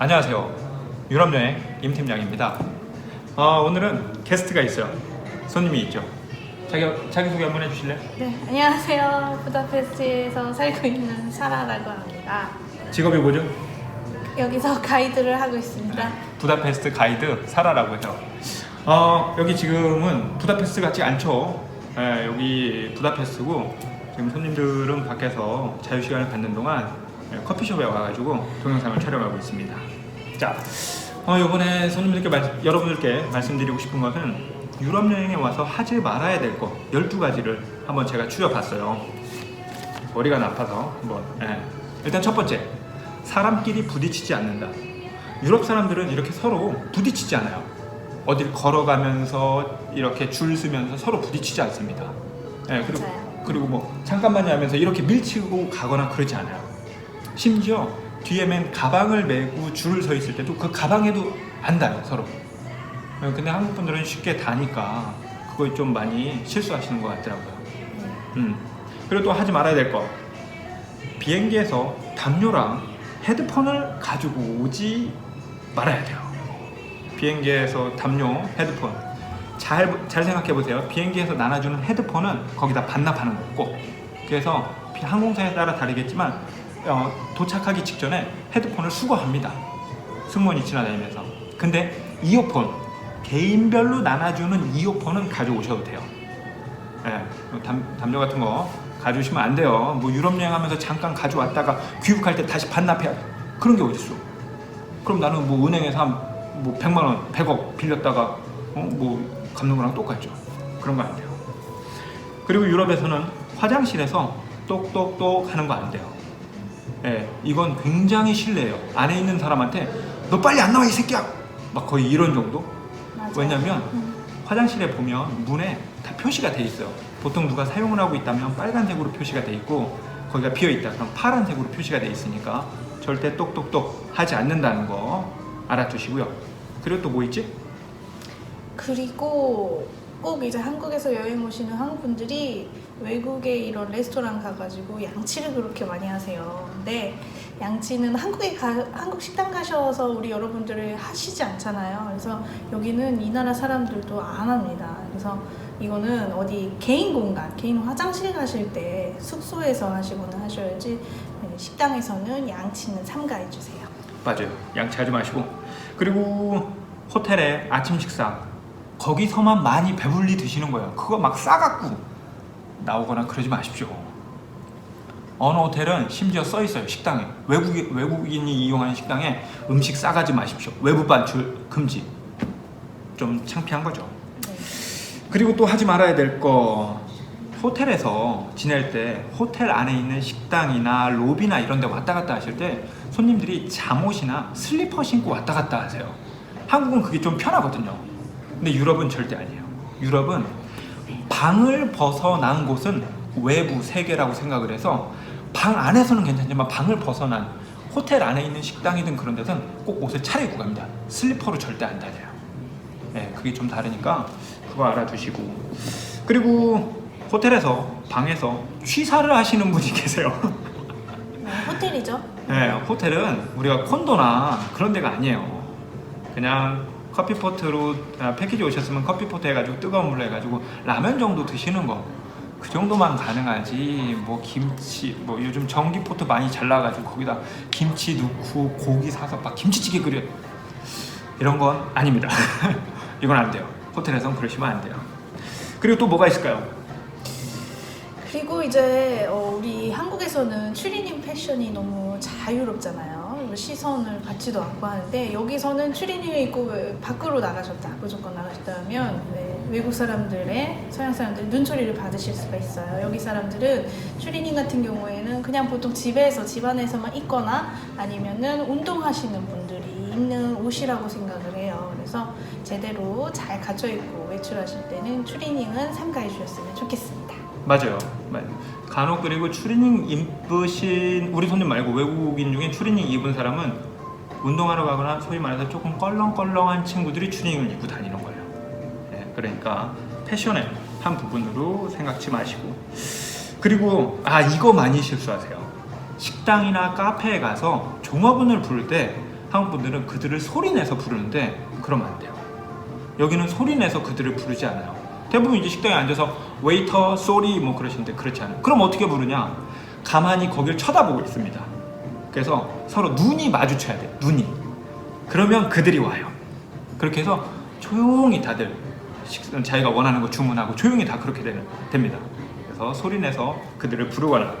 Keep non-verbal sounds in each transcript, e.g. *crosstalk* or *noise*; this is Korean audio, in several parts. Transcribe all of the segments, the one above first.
안녕하세요. 유럽여행 임팀장입니다. 어, 오늘은 게스트가 있어요. 손님이 있죠. 자기 자기 소개 한번 해주실래? 요 네, 안녕하세요. 부다페스트에서 살고 있는 사라라고 합니다. 직업이 뭐죠? 여기서 가이드를 하고 있습니다. 부다페스트 가이드 사라라고 해요. 어, 여기 지금은 부다페스트 같지 않죠? 예, 여기 부다페스트고 지금 손님들은 밖에서 자유 시간을 갖는 동안 예, 커피숍에 와가지고 동영상을 촬영하고 있습니다. 자, 어, 이번에 손님들께 말- 여러분들께 말씀드리고 싶은 것은 유럽 여행에 와서 하지 말아야 될것 12가지를 한번 제가 추려봤어요. 머리가 나빠서 한번. 예. 일단 첫 번째, 사람끼리 부딪히지 않는다. 유럽 사람들은 이렇게 서로 부딪히지 않아요. 어딜 걸어가면서 이렇게 줄 서면서 서로 부딪히지 않습니다. 예, 그리고 맞아요. 그리고 뭐 잠깐만요 하면서 이렇게 밀치고 가거나 그러지 않아요. 심지어 뒤에 맨 가방을 메고 줄을 서 있을 때도 그 가방에도 안 닿아요 서로. 예, 근데 한국 분들은 쉽게 다니까 그걸 좀 많이 실수하시는 것 같더라고요. 음. 그리고 또 하지 말아야 될 거. 비행기에서 담요랑 헤드폰을 가지고 오지 말아야 돼요. 비행기에서 담요, 헤드폰. 잘, 잘 생각해 보세요. 비행기에서 나눠주는 헤드폰은 거기다 반납하는 거 꼭. 그래서 비- 항공사에 따라 다르겠지만 어, 도착하기 직전에 헤드폰을 수거합니다. 승무원이 지나다니면서. 근데 이어폰, 개인별로 나눠주는 이어폰은 가져오셔도 돼요. 예, 담, 담요 같은 거 가져오시면 안 돼요. 뭐 유럽 여행하면서 잠깐 가져왔다가 귀국할 때 다시 반납해야 돼. 그런 게 어딨어? 그럼 나는 뭐 은행에서 한뭐 100만 원, 100억 빌렸다가 어? 뭐 갚는 거랑 똑같죠. 그런 거 안 돼요. 그리고 유럽에서는 화장실에서 똑똑똑 하는 거 안 돼요. 예, 이건 굉장히 실례예요. 안에 있는 사람한테 너 빨리 안 나와 이 새끼야. 막 거의 이런 정도. 맞아요. 왜냐면 음, 화장실에 보면 문에 다 표시가 돼 있어요. 보통 누가 사용을 하고 있다면 빨간색으로 표시가 돼 있고 거기가 비어 있다 그럼 파란색으로 표시가 돼 있으니까 절대 똑똑똑 하지 않는다는 거 알아두시고요. 그리고 또 뭐 있지? 그리고 꼭 이제 한국에서 여행 오시는 한국 분들이 외국에 이런 레스토랑 가가지고 양치를 그렇게 많이 하세요. 근데 양치는 한국에 가, 한국 식당 가셔서 우리 여러분들이 하시지 않잖아요. 그래서 여기는 이 나라 사람들도 안 합니다. 그래서 이거는 어디 개인 공간, 개인 화장실 가실 때 숙소에서 하시거나 하셔야지 네, 식당에서는 양치는 삼가해 주세요. 맞아요. 양치하지 마시고 그리고 호텔에 아침 식사 거기서만 많이 배불리 드시는 거예요. 그거 막 싸갖고 나오거나 그러지 마십시오. 어느 호텔은 심지어 써 있어요 식당에 외국인 외국인이 이용하는 식당에 음식 싸가지 마십시오. 외부 반출 금지. 좀 창피한 거죠. 네. 그리고 또 하지 말아야 될 거 호텔에서 지낼 때 호텔 안에 있는 식당이나 로비나 이런 데 왔다 갔다 하실 때 손님들이 잠옷이나 슬리퍼 신고 왔다 갔다 하세요. 한국은 그게 좀 편하거든요. 근데 유럽은 절대 아니에요. 유럽은 방을 벗어난 곳은 외부 세계라고 생각을 해서 방 안에서는 괜찮지만 방을 벗어난 호텔 안에 있는 식당이든 그런 데선 꼭 옷을 차려입고 갑니다. 슬리퍼로 절대 안 다녀요. 네, 그게 좀 다르니까 그거 알아두시고 그리고 호텔에서 방에서 취사를 하시는 분이 *laughs* 계세요. 네, 호텔이죠. 네, 호텔은 우리가 콘도나 그런 데가 아니에요. 그냥 커피포트로 아, 패키지 오셨으면 커피포트 해가지고 뜨거운 물로 해가지고 라면 정도 드시는 거. 그 정도만 가능하지. 뭐 김치 뭐 요즘 전기포트 많이 잘 나가지고 거기다 김치 넣고 고기 사서 막 김치찌개 끓여. 이런 건 아닙니다. *laughs* 이건 안 돼요. 호텔에선 그러시면 안 돼요. 그리고 또 뭐가 있을까요? 그리고 이제 어, 우리 한국에서는 추리닝 패션이 너무 자유롭잖아요. 시선을 받지도 않고 하는데 여기서는 추리닝을 입고 외- 밖으로 나가셨다, 무조건 나가셨다 하면 네, 외국 사람들의 서양 사람들 눈초리를 받으실 수가 있어요. 여기 사람들은 추리닝 같은 경우에는 그냥 보통 집에서 집 안에서만 입거나 아니면은 운동하시는 분들이 입는 옷이라고 생각을 해요. 그래서 제대로 잘 갖춰 입고 외출하실 때는 추리닝은 삼가해 주셨으면 좋겠습니다. 맞아요. 맞- 간혹 그리고 추리닝 입으신 우리 손님 말고 외국인 중에 추리닝 입은 사람은 운동하러 가거나 소위 말해서 조금 껄렁껄렁한 친구들이 추리닝을 입고 다니는 거예요. 네, 그러니까 패션의 한 부분으로 생각지 마시고 그리고 아 이거 많이 실수하세요. 식당이나 카페에 가서 종업원을 부를 때 한국 분들은 그들을 소리 내서 부르는데 그러면 안 돼요. 여기는 소리 내서 그들을 부르지 않아요. 대부분 이제 식당에 앉아서 웨이터, 쏘리 뭐 그러시는데 그렇지 않아요. 그럼 어떻게 부르냐? 가만히 거길 쳐다보고 있습니다. 그래서 서로 눈이 마주쳐야 돼요. 눈이. 그러면 그들이 와요. 그렇게 해서 조용히 다들 식- 자기가 원하는 거 주문하고 조용히 다 그렇게 되는, 됩니다. 그래서 소리내서 그들을 부르거나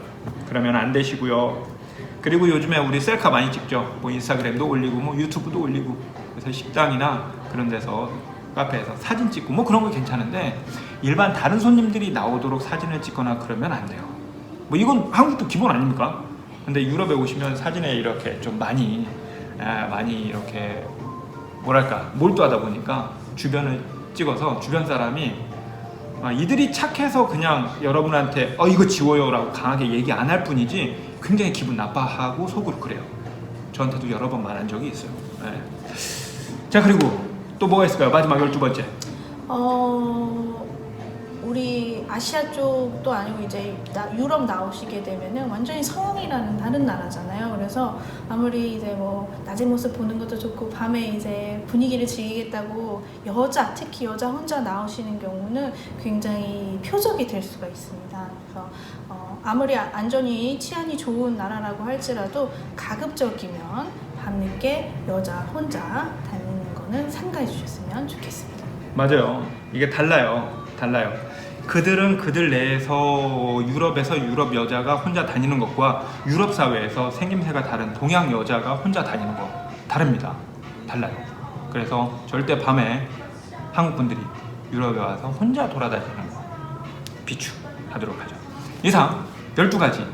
그러면 안 되시고요. 그리고 요즘에 우리 셀카 많이 찍죠. 뭐 인스타그램도 올리고 뭐 유튜브도 올리고 그래서 식당이나 그런 데서 카페에서 사진 찍고 뭐 그런 거 괜찮은데 일반 다른 손님들이 나오도록 사진을 찍거나 그러면 안 돼요. 뭐 이건 한국도 기본 아닙니까? 근데 유럽에 오시면 사진에 이렇게 좀 많이 아, 많이 이렇게 뭐랄까 몰두하다 보니까 주변을 찍어서 주변 사람이 아, 이들이 착해서 그냥 여러분한테 어 이거 지워요라고 강하게 얘기 안 할 뿐이지 굉장히 기분 나빠하고 속으로 그래요. 저한테도 여러 번 말한 적이 있어요. 네. 자 그리고 또 뭐가 있을까요? 마지막 열두 번째. 어 우리 아시아 쪽도 아니고 이제 나- 유럽 나오시게 되면은 완전히 서양이라는 다른 나라잖아요. 그래서 아무리 이제 뭐 낮의 모습 보는 것도 좋고 밤에 이제 분위기를 즐기겠다고 여자 특히 여자 혼자 나오시는 경우는 굉장히 표적이 될 수가 있습니다. 그래서 어, 아무리 아- 안전이 치안이 좋은 나라라고 할지라도 가급적이면 밤늦게 여자 혼자 다니는 거는 삼가해 주셨으면 좋겠습니다. 맞아요. 이게 달라요. 달라요. 그들은 그들 내에서 유럽에서 유럽 여자가 혼자 다니는 것과 유럽 사회에서 생김새가 다른 동양 여자가 혼자 다니는 거 다릅니다. 달라요. 그래서 절대 밤에 한국 분들이 유럽에 와서 혼자 돌아다니는 거 비추하도록 하죠. 이상 12가지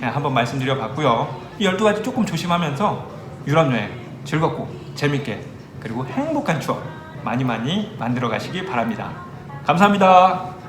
한번 말씀드려 봤고요. 이 12가지 조금 조심하면서 유럽 여행 즐겁고 재밌게 그리고 행복한 추억 많이 많이 만들어 가시기 바랍니다. 감사합니다.